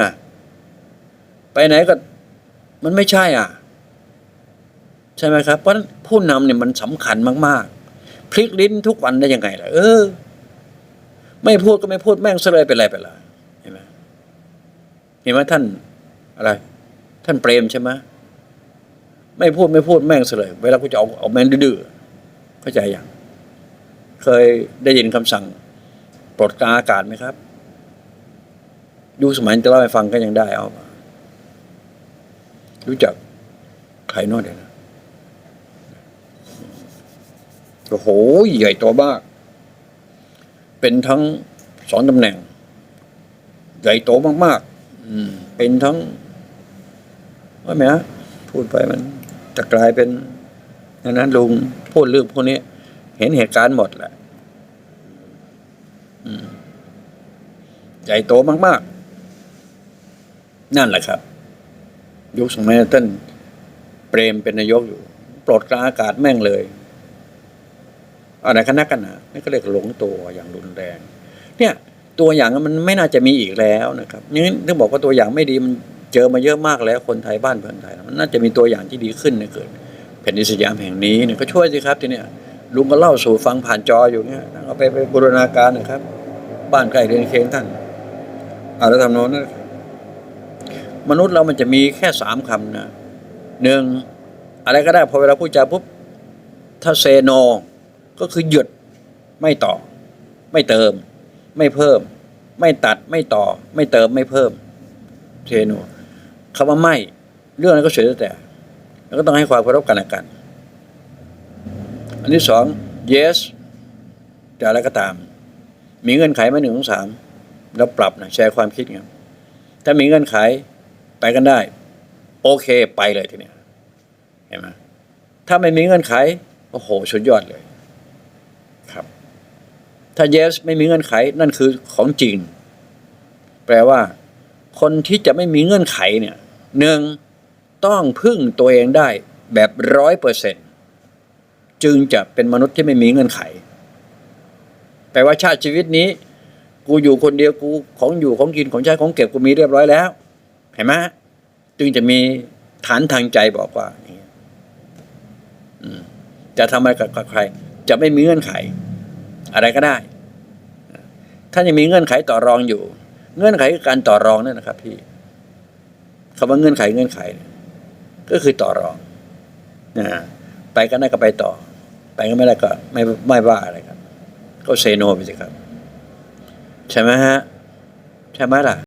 นะไปไหนก็มันไม่ใช่อะ ใช่ไหมครับ เพราะนั้นผู้นำเนี่ยมันสำคัญมาก ๆ พลิกลิ้นทุกวันได้ยังไงล่ะ เออ ไม่พูดก็ไม่พูดแม่งเสลยเป็นไรไปละเห็นไหมเห็นไหมท่านอะไร ท่านเปรมใช่ไหมไม่พูดไม่พูดแม่งเสลยเวลากูจะเอาเอาแม่งดื้อเข้าใจยังเคยได้ยินคำสั่งปลดกาอากาศไหมครับ ยุคสมัยจะเล่าให้ฟังก็ยังได้เอามา รู้จักใครโน้อยนะโอ้โห ใหญ่โตมาก เป็นทั้งสองตำแหน่ง ใหญ่โตมากๆ อืม เป็นทั้งว่าไหมฮะพูดไปมัน จะกลายเป็นดังนั้นลุงพูดเรื่องพวกนี้ เห็นเหตุการณ์หมดแหละใหญ่โตมาก ๆ นั่นแหละครับ ยุคสมัยท่านเปรมเป็นนายกอยู่ปลดกลางอากาศแม่งเลยอะไรกันนักกันนะนี่ก็เรียกหลงตัวอย่างรุนแรง เนี่ย ตัวอย่างมันไม่น่าจะมีอีกแล้วนะครับนี่ต้องบอกว่าตัวอย่างไม่ดีมันเจอมาเยอะมากแล้วคนไทยบ้านเมืองไทยมันน่าจะมีตัวอย่างที่ดีขึ้นในเกิดแผ่นดินสยามแห่งนี้เนี่ยก็ช่วยสิครับทีเนี้ยลุงก็เล่าสู่ฟังผ่านจออยู่เนี่ยเอาไปไปบูรณาการนะครับ บ้านใกล้เรือนเคียงท่านอารัฐธรรมนูญนะครับ มนุษย์เรามันจะมีแค่สามคำนะหนึ่งอะไรก็ได้พอเวลาพูดจาปุ๊บถ้าเซโน ก็คือหยุดไม่ต่อ ไม่เติม ไม่เพิ่ม ไม่ตัดไม่ต่อ ไม่เติมไม่เพิ่มเทโนคำว่าไม่ เรื่องนั้นก็เสียแต่แล้วก็ต้องให้ความเคารพกันและกัน อันที่สอง yes จะอะไรก็ตาม มีเงื่อนไขมาหนึ่งสองสามแล้วปรับนะแชร์ความคิดกันถ้ามีเงื่อนไข ไปกันได้ โอเคไปเลยทีเนี้ยเห็นไหมถ้าไม่มีเงื่อนไขโอ้โหสุดยอดเลย ครับ ถ้า yes ไม่มีเงื่อนไข นั่นคือของจริง แปลว่า คนที่จะไม่มีเงื่อนไขเนี่ยหนึ่งต้องพึ่งตัวเองได้แบบร้อยเปอร์เซ็นจึงจะเป็นมนุษย์ที่ไม่มีเงื่อนไข แปลว่าชาติชีวิตนี้ กูอยู่คนเดียวกูของอยู่ของกินของใช้ของเก็บกูมีเรียบร้อยแล้ว เห็นไหมจึงจะมีฐานทางใจบอกว่าอืจะทำอะไรกับใคร จะไม่มีเงื่อนไข อะไรก็ได้ ถ้ายังมีเงื่อนไขต่อรองอยู่ เงื่อนไขคือการต่อรองนั่นนะครับ พี่คำว่าเงื่อนไขเงื่อนไข ก็คือต่อรองนะไปก็ได้ก็ไปต่อ ไปก็ไม่ได้ก็ไม่ไม่ว่าอะไรครับ ก็เซโนไปสิครับ ใช่ไหมฮะ ใช่ไหมล่ะ